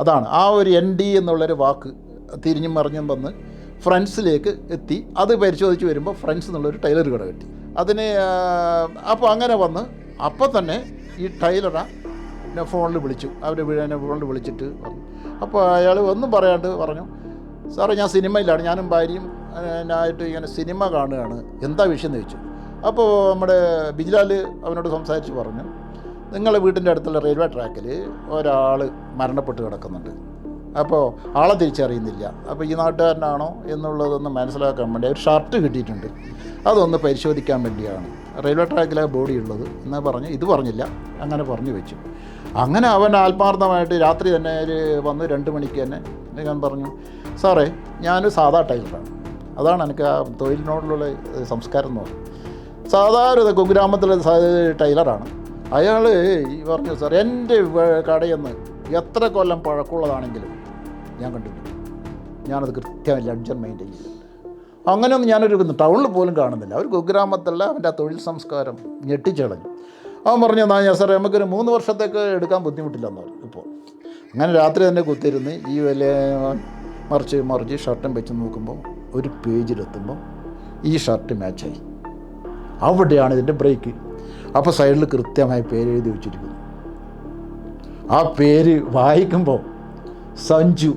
അതാണ്. ആ ഒരു എൻ ഡി എന്നുള്ളൊരു വാക്ക് തിരിഞ്ഞും മറിഞ്ഞും വന്ന് ഫ്രണ്ട്സിലേക്ക് എത്തി. അത് പരിശോധിച്ച് വരുമ്പോൾ ഫ്രണ്ട്സ് എന്നുള്ളൊരു ടൈലർ കട കിട്ടി. അതിന് അപ്പോൾ അങ്ങനെ വന്ന് അപ്പോൾ തന്നെ ഈ ടൈലറ എന്നെ ഫോണിൽ വിളിച്ചു. അവരെ എന്നെ ഫോണിൽ വിളിച്ചിട്ട് വന്നു. അപ്പോൾ അയാൾ ഒന്നും പറയാണ്ട് പറഞ്ഞു സാറേ ഞാൻ സിനിമയിലാണ്. ഞാനും ഭാര്യയും ആയിട്ട് ഇങ്ങനെ സിനിമ കാണുകയാണ്. എന്താ വിഷയം? എന്ന് ചോദിച്ചു. അപ്പോൾ നമ്മുടെ ബിജിലാൽ അവനോട് സംസാരിച്ച് പറഞ്ഞു നിങ്ങളുടെ വീടിന്റെ അടുത്തുള്ള റെയിൽവേ ട്രാക്കിൽ ഒരാൾ മരണപ്പെട്ട് കിടക്കുന്നുണ്ട്. അപ്പോൾ ആളെ തിരിച്ചറിയുന്നില്ല. അപ്പോൾ ഈ നാട്ടുകാരനാണോ എന്നുള്ളതൊന്ന് മനസ്സിലാക്കാൻ വേണ്ടി ഒരു ഷർട്ട് കിട്ടിയിട്ടുണ്ട്. അതൊന്ന് പരിശോധിക്കാൻ വേണ്ടിയാണ്. റെയിൽവേ ട്രാക്കിലെ ബോഡി ഉള്ളത് എന്ന് പറഞ്ഞ് ഇത് പറഞ്ഞില്ല. അങ്ങനെ പറഞ്ഞു വെച്ചു. അങ്ങനെ അവൻ ആത്മാർത്ഥമായിട്ട് രാത്രി തന്നെ ഒരു വന്ന് രണ്ട് മണിക്ക് തന്നെ ഞാൻ പറഞ്ഞു സാറേ ഞാനൊരു സാധാ ടൈലറാണ്. അതാണ് എനിക്ക് ആ തൊഴിലിനോടുള്ള സംസ്കാരം എന്ന് പറയുന്നത്. സാധാരണ കുഗ്രാമത്തിലെ ടൈലറാണ്. അയാൾ ഈ പറഞ്ഞു സാർ എന്റെ കടയെന്ന് എത്ര കൊല്ലം പഴക്കമുള്ളതാണെങ്കിലും ഞാൻ കണ്ടിട്ടുണ്ട് ഞാനത് കൃത്യമായി ലഡ്ജർ മെയിന്റെയിൻ ചെയ്യുന്നുണ്ട് അങ്ങനെയൊന്നും ഞാനൊരു ടൗണിൽ പോലും കാണുന്നില്ല. ഒരു കുഗ്രാമത്തിലുള്ള അവന്റെ ആ തൊഴിൽ സംസ്കാരം ഞെട്ടിച്ചളഞ്ഞു. അവൻ പറഞ്ഞു എന്നാൽ ഞാൻ സാറേ നമുക്കൊരു മൂന്ന് വർഷത്തേക്ക് എടുക്കാൻ ബുദ്ധിമുട്ടില്ലെന്ന് പറഞ്ഞു ഇപ്പോൾ. അങ്ങനെ രാത്രി തന്നെ കുത്തിരുന്ന് ഈ വില മറിച്ച് മറിച്ച് ഷർട്ടും വെച്ച് നോക്കുമ്പോൾ ഒരു പേജിലെത്തുമ്പോൾ ഈ ഷർട്ട് മാച്ചായി. അവിടെയാണ് ഇതിന്റെ ബ്രേക്ക്. അപ്പോൾ സൈഡിൽ കൃത്യമായി പേര് എഴുതി വെച്ചിരിക്കുന്നു. ആ പേര് വായിക്കുമ്പോൾ സഞ്ജു